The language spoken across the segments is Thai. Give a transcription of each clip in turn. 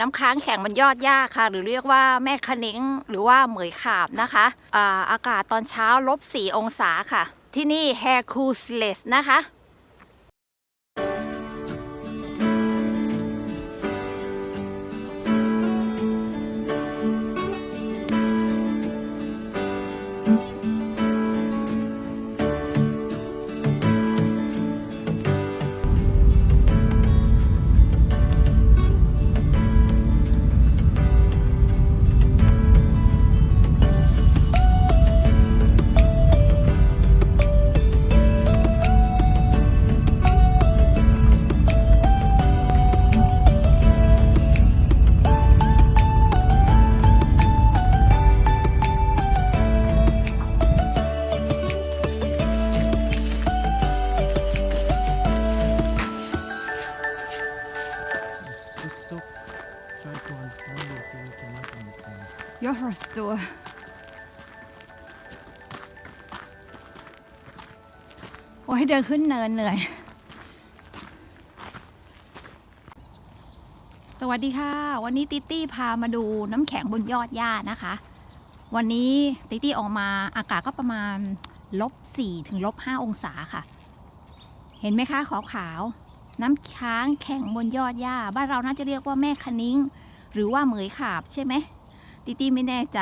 น้ำค้างแข็งมันยอดยากค่ะ หรือเรียกว่าแม่คะเน้งหรือว่าเหมยขาบนะคะอาอากาศตอนเช้าลบ4องศาค่ะ ที่นี่แฮคูสเลสนะคะ Try to understand what you cannot understand. Jag förstår. โอ้ยเดินขึ้นเนินเหนื่อย สวัสดีค่ะ วันนี้ติตี้พามาดูน้ำแข็งบนยอดหญ้านะคะ วันนี้ติตี้ออกมาอากาศก็ประมาณลบ4ถึงลบ5องศาค่ะ เห็นไหมคะขาวขาว น้ำค้างแข็งบนยอดหญ้า บ้านเราน่าจะเรียกว่าแม่คะนิ้ง หรือว่าเหมยขาบใช่ไหมติตี้ไม่แน่ใจ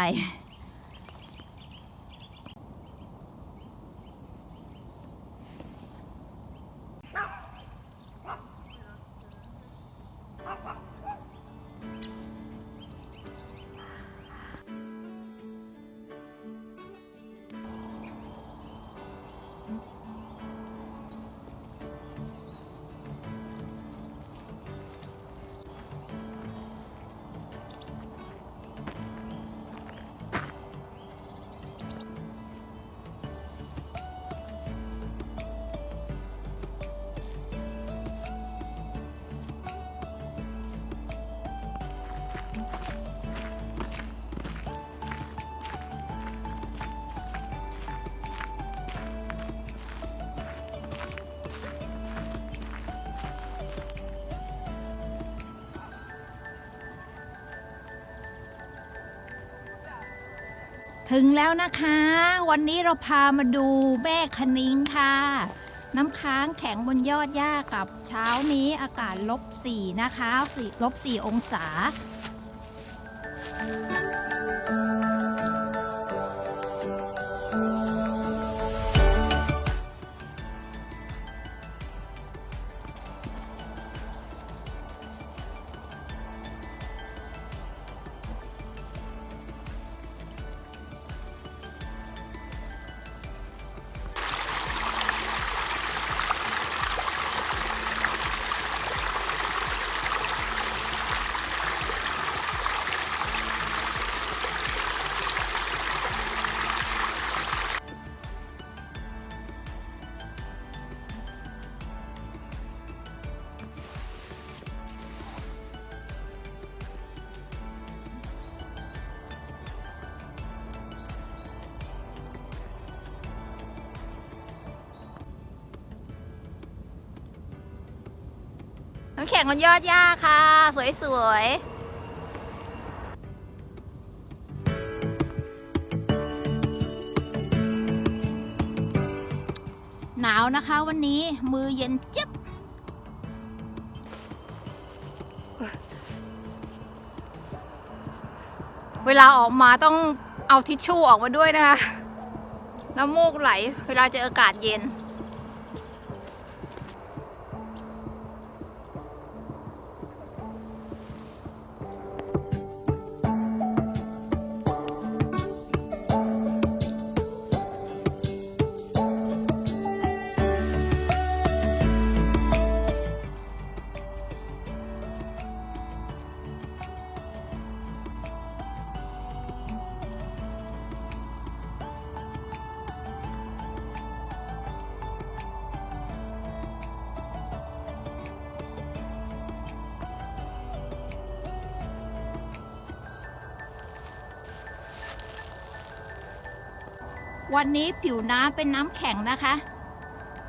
ถึงแล้วนะคะ วันนี้เราพามาดูแม่คณิ้งค่ะ น้ำค้างแข็งบนยอดหญ้ากับเช้านี้อากาศลบสี่นะคะลบสี่องศา น้ำแข็งบนยอดหญ้าค่ะ สวยๆหนาวนะคะวันนี้มือเย็นเจี๊ยบเวลาออกมาต้องเอาทิชชู่ออกมาด้วยนะคะ น้ำมูกไหล เวลาเจออากาศเย็น วันนี้ผิวน้ำเป็นน้ำแข็งนะคะ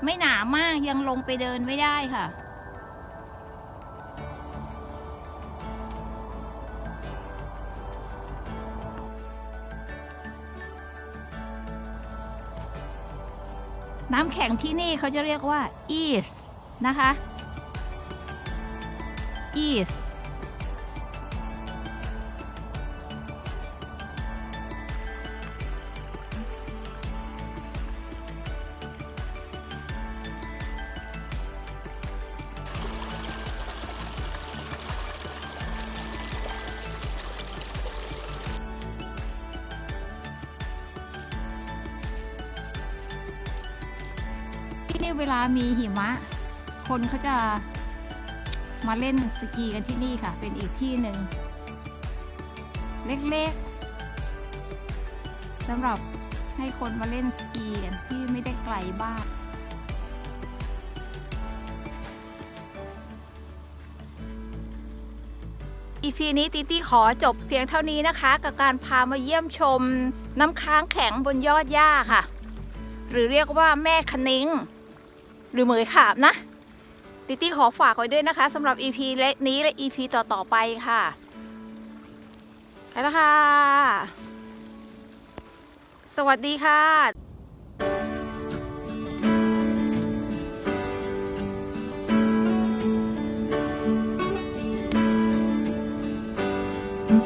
ไม่หนามากยังลงไปเดินไม่ได้ค่ะ น้ำแข็งที่นี่เขาจะเรียกว่า is นะคะ is ที่นี่เวลามีหิมะ คนเขาจะมาเล่นสกีกันที่นี่ค่ะ เป็นอีกที่หนึ่งเล็กๆสำหรับให้คนมาเล่นสกีกันที่ไม่ได้ไกลบ้านอีพีนี้ติตี้ขอจบเพียงเท่านี้นะคะ กับการพามาเยี่ยมชมน้ำค้างแข็งบนยอดหญ้าค่ะ หรือเรียกว่าแม่คนิง หรือเหมยขาบนะ ติตี้ขอฝากไว้ด้วยนะคะสำหรับ EP เล็กนี้และ EP ต่อๆไปค่ะไปแล้วค่ะ สวัสดีค่ะ